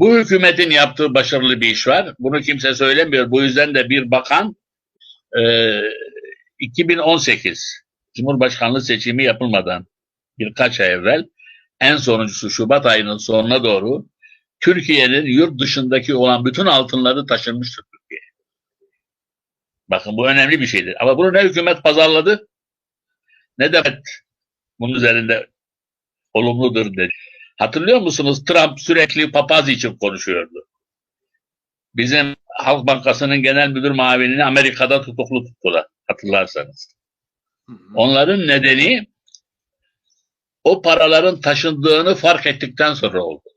Bu hükümetin yaptığı başarılı bir iş var. Bunu kimse söylemiyor. Bu yüzden de bir bakan e, 2018 Cumhurbaşkanlığı seçimi yapılmadan birkaç ay evvel en sonuncusu Şubat ayının sonuna doğru Türkiye'nin yurt dışındaki olan bütün altınları taşınmıştır Türkiye. Bakın bu önemli bir şeydir. Ama bunu ne hükümet pazarladı ne de bunun üzerinde olumludur dedi. Hatırlıyor musunuz? Trump sürekli papaz için konuşuyordu. Bizim Halk Bankası'nın genel müdür mavinini Amerika'da tutuklu tuttular. Hatırlarsanız. Onların nedeni o paraların taşındığını fark ettikten sonra oldu.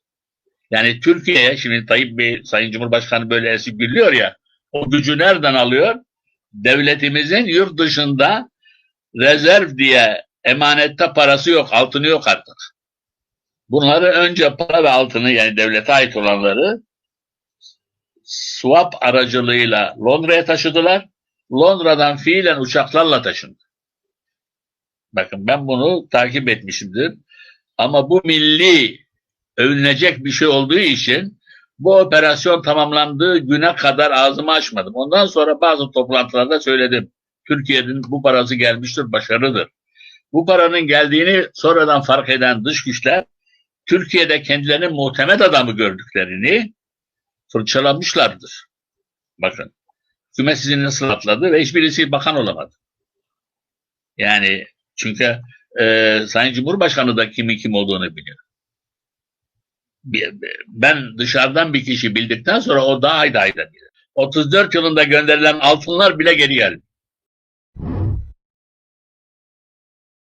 Yani Türkiye'ye şimdi Tayyip Bey, Sayın Cumhurbaşkanı böyle esip gülüyor ya, o gücü nereden alıyor? Devletimizin yurt dışında rezerv diye emanette parası yok, altını yok artık. Bunları önce para ve altını yani devlete ait olanları swap aracılığıyla Londra'ya taşıdılar. Londra'dan fiilen uçaklarla taşındı. Bakın ben bunu takip etmişimdir. Ama bu milli övünecek bir şey olduğu için bu operasyon tamamlandığı güne kadar ağzımı açmadım. Ondan sonra bazı toplantılarda söyledim. Türkiye'nin bu parası gelmiştir, başarıdır. Bu paranın geldiğini sonradan fark eden dış güçler Türkiye'de kendilerinin muhtemet adamı gördüklerini fırçalamışlardır. Bakın. Hükümet sizi nasıl atladı ve hiçbirisi bakan olamadı. Yani çünkü e, Sayın Cumhurbaşkanı da kimin kim olduğunu biliyor. Ben dışarıdan bir kişi bildikten sonra o daha ayda ayda bilir. 34 yılında gönderilen altınlar bile geri geldi.